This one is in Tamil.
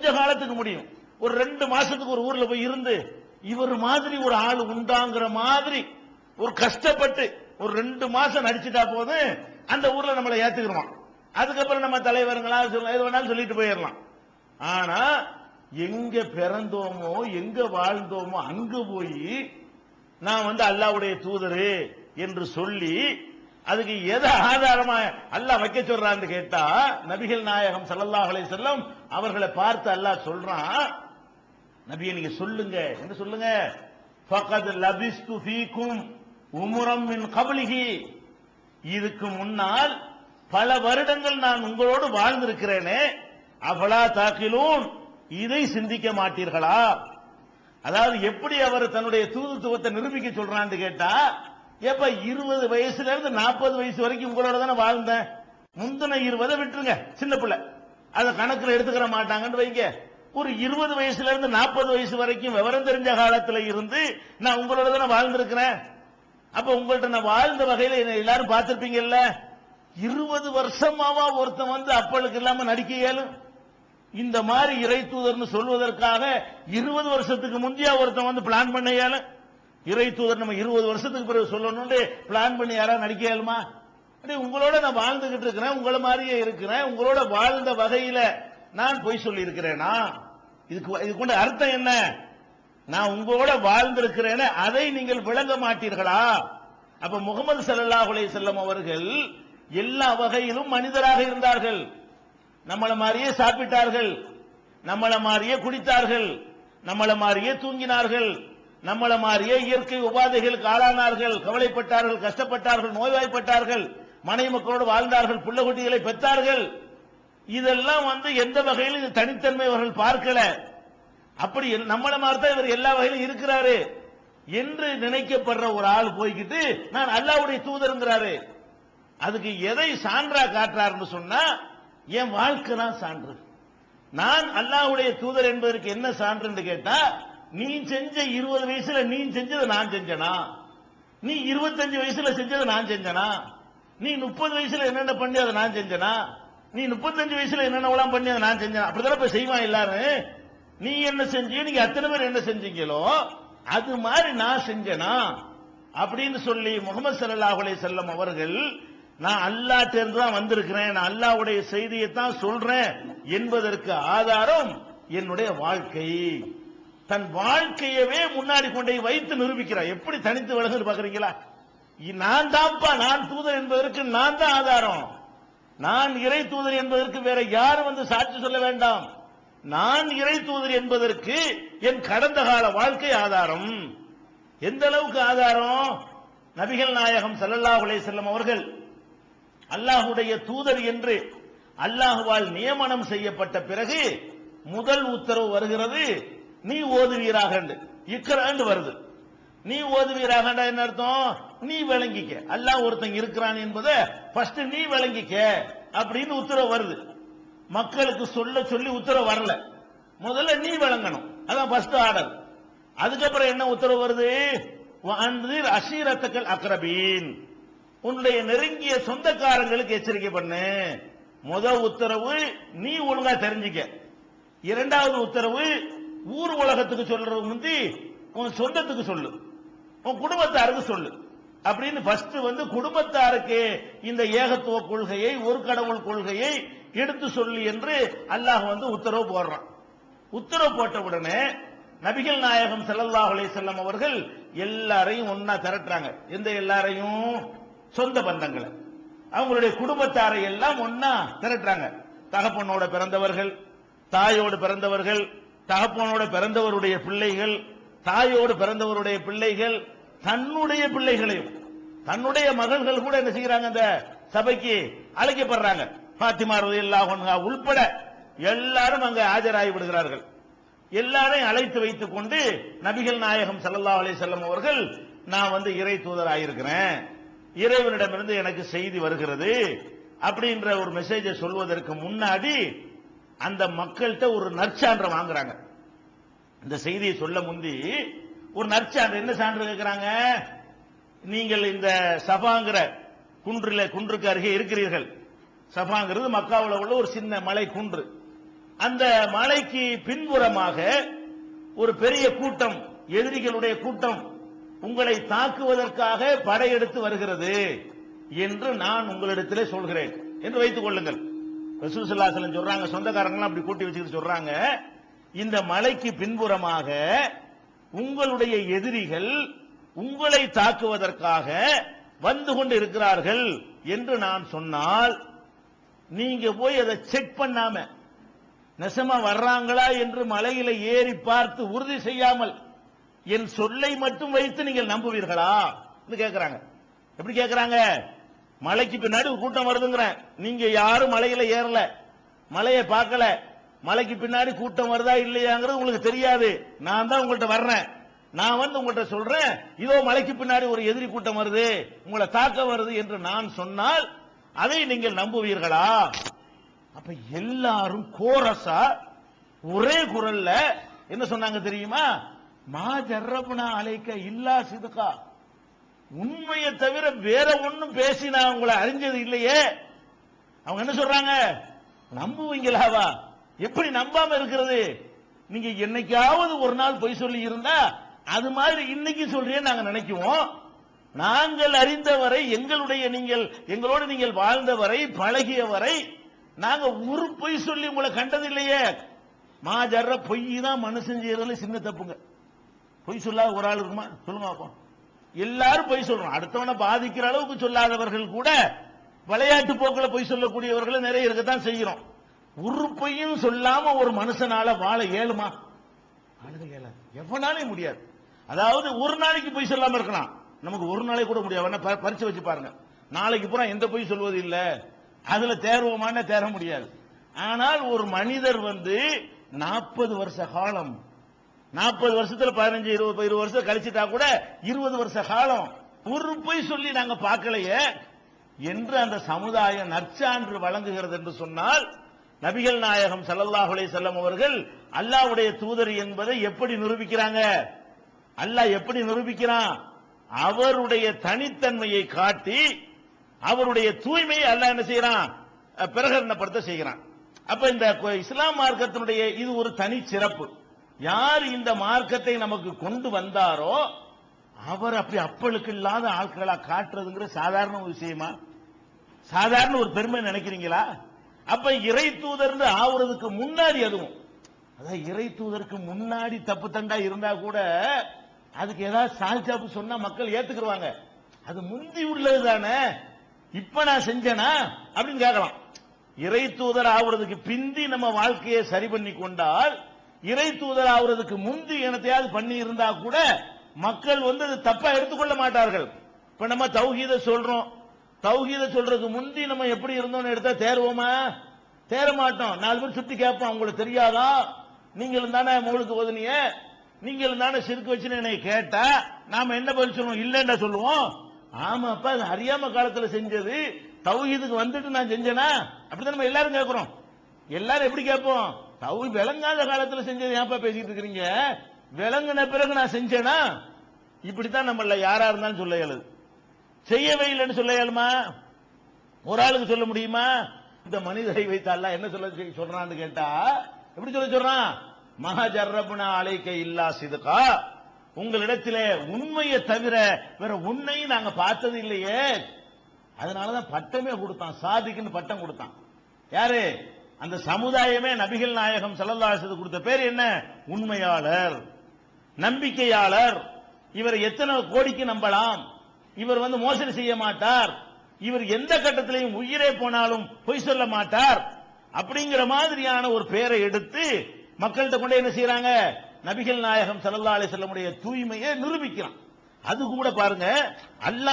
கொஞ்ச காலத்துக்கு முடியும். ஒரு ரெண்டு மாசத்துக்கு ஒரு ஊர்ல போய் இருந்து இவர் மாதிரி ஒரு ஆள் உண்டாங்கிற மாதிரி ஒரு கஷ்டப்பட்டு ஒரு ரெண்டு மாசம் நடிச்சுட்டா போதும் அந்த ஊர்ல நம்மளை ஏத்துக்கிறோம் அதுக்கப்புறம் நம்ம தலைவருங்களா எது வேணாலும் சொல்லிட்டு போயிடலாம். ஆனா எங்க பிறந்தோமோ எங்க வாழ்ந்தோமோ அங்கு போய் நான் வந்து அல்லாவுடைய தூதரு என்று சொல்லி அதுக்கு எதை ஆதாரமா அல்லாஹ் வைக்க சொல்றான்னு கேட்டா நபிகள் நாயகம் சல்லல்லாஹலை செல்லும் அவர்களை பார்த்து அல்லாஹ் சொல்றான் நபியை நீங்க சொல்லுங்க. என்ன சொல்லுங்க? ஃபகத் லபிஸ்து ஃபீக்கும் உமுரம் மின் கபலிகி இதுக்கு முன்னால் பல வருடங்கள் நான் உங்களோடு வாழ்ந்திருக்கிறேனே அவளா தாக்கிலும் இதை சிந்திக்க மாட்டீர்களா? அதாவது எப்படி அவர் தன்னுடைய தூதுத்துவத்தை நிரூபிக்க சொல்றான்னு கேட்டா எப்ப இருபது வயசுல இருந்து நாற்பது வயசு வரைக்கும் உங்களோட தானே வாழ்ந்தேன்? முந்தின இருபதை விட்டுருங்க சின்ன பிள்ளை. அதை கணக்குல எடுத்துக்கிற மாட்டாங்கன்னு வைங்க. ஒரு இருபது வயசுல இருந்து நாற்பது வயசு வரைக்கும் விவரம் தெரிஞ்ச காலத்துல இருந்து நான் உங்களோட தானே வாழ்ந்திருக்கிறேன். அப்ப உங்கள்ட்ட நான் வாழ்ந்த வகையில என்னை எல்லாரும் பார்த்திருப்பீங்கல்ல? இருபது வருஷமாவா ஒருத்தன் வந்து அப்பளுக்கு இல்லாம நடிக்க இயலும். இந்த மாதிரி இறை தூதர்னு சொல்வதற்காக இருபது வருஷத்துக்கு முந்தைய ஒருத்தன் வந்து பிளான் பண்ண இயலும். இறை தூதர் நம்ம இருபது வருஷத்துக்கு பிறகு சொல்லணும்னு பிளான் பண்ணி யாராவது நடிக்க இயலுமா உங்களோட நான் வாழ்ந்துகிட்டு இருக்கிறேன் உங்களை மாதிரியே இருக்கிறேன் உங்களோட வாழ்ந்த வகையில நான் பொய் சொல்லி இருக்கிறேனா இதுக்கு இது கொண்டு அர்த்தம் என்ன? நான் உங்களோட வாழ்ந்திருக்கிறேன்னு அதை நீங்கள் விளங்க மாட்டீர்களா? அப்ப முகமது ஸல்லல்லாஹு அலைஹி அவர்கள் எல்லா வகையிலும் மனிதராக இருந்தார்கள். நம்மள மாதிரியே சாப்பிட்டார்கள். நம்மள மாதிரியே குடித்தார்கள். நம்மள மாதிரியே தூங்கினார்கள். நம்மள மாதிரியே இயற்கை உபாதைகளுக்கு ஆளானார்கள் கவலைப்பட்டார்கள் கஷ்டப்பட்டார்கள் நோய்வாய்ப்பட்டார்கள் மனைவி மக்களோடு வாழ்ந்தார்கள் புள்ள குட்டிகளை பெற்றார்கள். இதெல்லாம் வந்து எந்த வகையிலும் இது தனித்தன்மை அவர்கள் பார்க்கல. அப்படி எல்- நம்மள மாதிரி தான் இவர் எல்லா வகையிலும் இருக்கிறாரு. என்று நினைக்கப்படுற ஒரு ஆள் போய்கிட்டு நான் அல்லாவுடைய தூதருங்கிறாரு. அதுக்கு எதை சான்றா காட்டுறாருன்னு சொன்னா என் வாழ்க்கை தான் சான்று. நான் அல்லாஹ்வுடைய தூதர் என்பதற்கு என்ன சான்றுன்னு கேட்டா நீ செஞ்ச இருபது வயசுல நீ செஞ்சதை நான் செஞ்சனா? நீ இருபத்தஞ்சு வயசுல செஞ்சதை நான் செஞ்சனா? நீ முப்பது வயசுல என்னென்ன பண்ணி அதை நான் செஞ்சனா? நீ முப்பத்தஞ்சு வயசுல என்னென்னலாம் பண்ணி அதை நான் செஞ்சனா? அப்படிதான் இப்ப செய்வான் எல்லாரும். நீ என்ன செஞ்சீங்க நீங்க அத்தனை பேர் என்ன செஞ்சீங்களோ அது மாதிரி நான் செஞ்சனா? அப்படின்னு சொல்லி முகமது ஸல்லல்லாஹு அலே செல்லம் அவர்கள் நான் அல்லாஹ் இருந்து தான் வந்திருக்கிறேன் நான் அல்லாஹ்வுடைய செய்தியை தான் சொல்றேன் என்பதற்கு ஆதாரம் என்னுடைய வாழ்க்கை. தன் வாழ்க்கையவே முன்னாடி கொண்டே வைத்து நிரூபிக்கிறார். எப்படி தனித்து விலகுன்னு பாக்குறீங்களா நான் தான்ப்பா நான் தூதர் என்பதற்கு நான் தான் ஆதாரம். நான் இறை தூதர் என்பதற்கு வேற யாரும் வந்து சாட்சி சொல்ல வேண்டாம். நான் இறை தூதர் என்பதற்கு என் கடந்த கால வாழ்க்கை ஆதாரம். எந்த அளவுக்கு ஆதாரம்? நபிகள் நாயகம் ஸல்லல்லாஹு செல்லும் அவர்கள் அல்லாஹுடைய தூதர் என்று அல்லாஹுவால் நியமனம் செய்யப்பட்ட பிறகு முதல் உத்தரவு வருகிறது. நீ ஓதுவீராக இக்கராண்டு வருது. நீ ஓதுவீராக என்ன அர்த்தம்? நீ விளங்கிக்க. அல்லாஹ் ஒருத்தன் இருக்கிறான் என்பதை ஃபர்ஸ்ட் நீ விளங்கிக்க அப்படின்னு உத்தரவு வருது. மக்களுக்கு சொல்ல சொல்லி உத்தரவு வரல. முதல்ல நீ விளங்கணும். அதான் ஃபர்ஸ்ட் ஆர்டர் அதுக்கப்புறம் என்ன உத்தரவு வருது? அசீரத்துக்கள் அக்ரபீன். உன்னுடைய நெருங்கிய சொந்தக்காரங்களுக்கு எச்சரிக்கை பண்ணு. முத உத்தரவு நீ ஒழுங்கா தெரிஞ்சுக்க. இரண்டாவது உத்தரவு ஊர் உலகத்துக்கு சொல்றது முந்தி உன் சொந்தத்துக்கு சொல்லு. உன் குடும்பத்தாருக்கு சொல்லு. அப்படின்னு ஃபர்ஸ்ட் வந்து குடும்பத்தாருக்கு இந்த ஏகத்துவ கொள்கையை ஒரு கடவுள் கொள்கையை எடுத்து சொல்லு என்று அல்லாஹ் வந்து உத்தரவு போடுறான். உத்தரவு போட்ட உடனே நபிகள் நாயகம் செல்லல்லாஹ் செல்லம் அவர்கள் எல்லாரையும் ஒன்னா திரட்டுறாங்க. எந்த எல்லாரையும்? சொந்த பந்தங்களை. அவங்களுடைய குடும்பத்தாரை எல்லாம் ஒன்னா திரட்டுறாங்க. தகப்பனோட பிறந்தவர்கள் தாயோடு பிறந்தவர்கள் தகப்பனோட பிறந்தவருடைய பிள்ளைகள் தாயோடு பிறந்தவருடைய பிள்ளைகள் தன்னுடைய பிள்ளைகளையும் தன்னுடைய மகள்கள் கூட என்ன செய்யறாங்க அந்த சபைக்கு அழைக்கப்படுறாங்க. பாத்திமா ரலியல்லாஹு உள்பட எல்லாரும் அங்க ஆஜராகி விடுகிறார்கள். எல்லாரையும் அழைத்து வைத்துக் கொண்டு நபிகள் நாயகம் சல்லா அலி செல்லம் அவர்கள் நான் வந்து இறை தூதராயிருக்கிறேன். இறைவனிடமிருந்து எனக்கு செய்தி வருகிறது அப்படின்ற ஒரு மெசேஜை சொல்வதற்கு முன்னாடி அந்த மக்கள்கிட்ட ஒரு நற்சான்றை வாங்குறாங்க. இந்த செய்தியை சொல்ல முந்தி ஒரு நற்சான்று என்ன சான்று கேட்கிறாங்க? நீங்கள் இந்த சபாங்கிற குன்றில குன்றுக்கு அருகே இருக்கிறீர்கள். சபாங்கிறது மக்காவில் உள்ள ஒரு சின்ன மலை குன்று. அந்த மலைக்கு பின்புறமாக ஒரு பெரிய கூட்டம் எதிரிகளுடைய கூட்டம் உங்களை தாக்குவதற்காக படையெடுத்து வருகிறது என்று நான் உங்களிடத்திலே சொல்கிறேன். என்று வைத்துக் கொள்ளுங்கள். சொல்றாங்க சொந்தக்காரங்க அப்படி கூட்டி வச்சுக்கிட்டு சொல்றாங்க. இந்த மலைக்கு பின்புறமாக உங்களுடைய எதிரிகள் உங்களை தாக்குவதற்காக வந்து கொண்டு இருக்கிறார்கள் என்று நான் சொன்னால் நீங்க போய் அதை செக் பண்ணாம நெசமா வர்றாங்களா என்று மலையில ஏறி பார்த்து உறுதி செய்யாமல் என் சொல்லை மட்டும் வைத்து நீங்கள் நம்புவீர்களா? என்று எப்படி கேட்கிறாங்க மலைக்கு பின்னாடி கூட்டம் வருதுங்கிறேன். நீங்க யாரும் மலையில ஏறல மலையை பார்க்கல மலைக்கு பின்னாடி கூட்டம் வருதா இல்லையாங்கிறது உங்களுக்கு தெரியாது. நான் தான் உங்கள்கிட்ட வர்றேன். நான் வந்து உங்கள்கிட்ட சொல்றேன் இதோ மலைக்கு பின்னாடி ஒரு எதிரி கூட்டம் வருது உங்களை தாக்க வருது என்று நான் சொன்னால் அதை நீங்கள் நம்புவீர்களா? அப்ப எல்லாரும் கோரஸா ஒரே குரல்ல என்ன சொன்னாங்க தெரியுமா? மா ஜர்ரபுனா அழைக்க இல்லா சிதுகா. உண்மையை தவிர வேற ஒன்னும் பேசி நான் உங்களை அறிஞ்சது இல்லையே. அவங்க என்ன சொல்றாங்க? நம்புவீங்களாவா? எப்படி நம்பாம இருக்கிறது? நீங்க என்னைக்காவது ஒரு நாள் பொய் சொல்லி இருந்தா அது மாதிரி இன்னைக்கு சொல்றேன்னு நாங்க நினைக்குவோம். நாங்கள் அறிந்தவரை எங்களுடைய நீங்கள் எங்களோடு நீங்கள் வாழ்ந்தவரை பழகியவரை நாங்க ஒரு பொய் சொல்லி உங்களை கண்டதில்லையே. மாஜர்ற பொய் தான் மனுஷன் செய்யறதுல சின்ன தப்புங்க. பொய் சொல்லாத ஒரு ஆள் இருக்குமா? சொல்லுங்க பாப்போம். எல்லாரும் பொய் சொல்றோம். அடுத்தவனை பாதிக்கிற அளவுக்கு சொல்லாதவர்கள் கூட விளையாட்டு போக்கில் பொய் சொல்லக்கூடியவர்கள் நிறைய இருக்கத்தான் செய்கிறோம். உறுப்பையும் பொய்யும் சொல்லாம ஒரு மனுஷனால வாழ இயலுமா? வாழவே இயலாது. எவனாலே முடியாது. அதாவது ஒரு நாளைக்கு பொய் சொல்லாம இருக்கலாம். நமக்கு ஒரு நாளே கூட முடியாது. பறிச்சு ப- வச்சு பாருங்க. நாளைக்கு பூரா எந்த பொய் சொல்வது இல்ல. அதுல தேர்வோமான தேர முடியாது. ஆனால் ஒரு மனிதர் வந்து நாற்பது வருஷ காலம் நாற்பது வருஷத்துல பதினஞ்சு இருபது இருபது வருஷம் கழிச்சுட்டா கூட இருபது வருஷ காலம் ஒரு பொய் சொல்லி நாங்க பார்க்கலையே. என்று அந்த சமுதாயம் நற்சான்று வழங்குகிறது என்று சொன்னால் நபிகள் நாயகம் சல்லல்லாஹுலே செல்லம் அவர்கள் அல்லாஹ்வுடைய தூதர் என்பதை எப்படி நிரூபிக்கிறாங்க? அல்லாஹ் எப்படி நிரூபிக்கிறான்? அவருடைய தனித்தன்மையை காட்டி அவருடைய தூய்மையை அல்லாஹ் என்ன செய்யறான் பிரகடனப்படுத்த செய்கிறான். அப்ப இந்த இஸ்லாம் மார்க்கத்தினுடைய இது ஒரு தனி சிறப்பு. யார் இந்த மார்க்கத்தை நமக்கு கொண்டு வந்தாரோ அவர் அப்படி அப்பளுக்கு இல்லாத ஆட்களா காட்டுறதுங்கிற சாதாரண ஒரு விஷயமா? சாதாரண ஒரு பெருமை நினைக்கிறீங்களா? அப்ப இறை தூதர்னு ஆவுறதுக்கு முன்னாடி அதுவும். அதான் இறை தூதருக்கு முன்னாடி தப்பு தண்டா இருந்தா கூட அதுக்கு ஏதாவது சால்சாப்பு சொன்னா மக்கள் ஏத்துக்குருவாங்க. அது முந்தி உள்ளது தானே. இப்ப நான் செஞ்சேனா? அப்படின்னு கேட்கலாம். இறை தூதர் ஆகுறதுக்கு பிந்தி நம்ம வாழ்க்கையை சரி பண்ணி கொண்டால் இறை தூதர் ஆகுறதுக்கு முந்தி எனத்தையாவது பண்ணி இருந்தா கூட மக்கள் வந்து அது தப்பா எடுத்துக்கொள்ள மாட்டார்கள். இப்ப நம்ம தௌஹீத சொல்றோம். தௌஹீத சொல்றதுக்கு முந்தி நம்ம எப்படி இருந்தோம்னு எடுத்தா தேர்வோமா? தேர மாட்டோம் நாலு பேர் சுத்தி கேட்போம். உங்களுக்கு தெரியாதா? நீங்களும் தானே மூளுக்கு ஓதுனிய? நீங்களும் தானே சிறுக்கு வச்சுன்னு என்னை கேட்டா? நாம என்ன பதில் சொல்லுவோம்? இல்லைன்னா சொல்லுவோம். ஆமாப்பா அது அறியாம காலத்துல செஞ்சது. தௌஹீதுக்கு வந்துட்டு நான் செஞ்சேனா? அப்படிதான் நம்ம எல்லாரும் கேட்கிறோம் எல்லாரும் எப்படி கேட்போம்? தௌ விளங்காத காலத்துல செஞ்சது ஏன்ப்பா பேசிட்டு இருக்கிறீங்க? விளங்கின பிறகு நான் செஞ்சேனா? இப்படித்தான் நம்மள யாரா இருந்தாலும் சொல்ல இயலுது. செய்யவே இல்லைன்னு சொல்ல இயலுமா ஒரு ஆளுக்கு சொல்ல முடியுமா? இந்த மனிதரை வைத்தால என்ன சொல்ல சொல்றான்னு கேட்டா எப்படி சொல்ல சொல்றான்? மகாஜர்ரபுனா அலைக்க இல்லா சிதுகா. உங்களிடத்திலே உண்மையை தவிர வேற உன்னையும் நாங்க பார்த்தது இல்லையே. அதனாலதான் பட்டமே கொடுத்தான் சாதிக்குன்னு பட்டம் கொடுத்தான். யாரு? அந்த சமுதாயமே நபிகள் நாயகம் ஸல்லல்லாஹு கொடுத்த பேர் என்ன? உண்மையாளர் நம்பிக்கையாளர். இவர் எத்தனை கோடிக்கு நம்பலாம்? இவர் வந்து மோசடி செய்ய மாட்டார். இவர் எந்த கட்டத்திலையும் உயிரே போனாலும் பொய் சொல்ல மாட்டார். அப்படிங்கிற மாதிரியான ஒரு பெயரை எடுத்து மக்கள்கிட்ட கொண்டு என்ன செய்யறாங்க நபிகள் நாயகம் சல்லா அலி செல்லமுடைய தூய்மையை நிரூபிக்கிறான். அது கூட பாருங்க அல்லாஹ்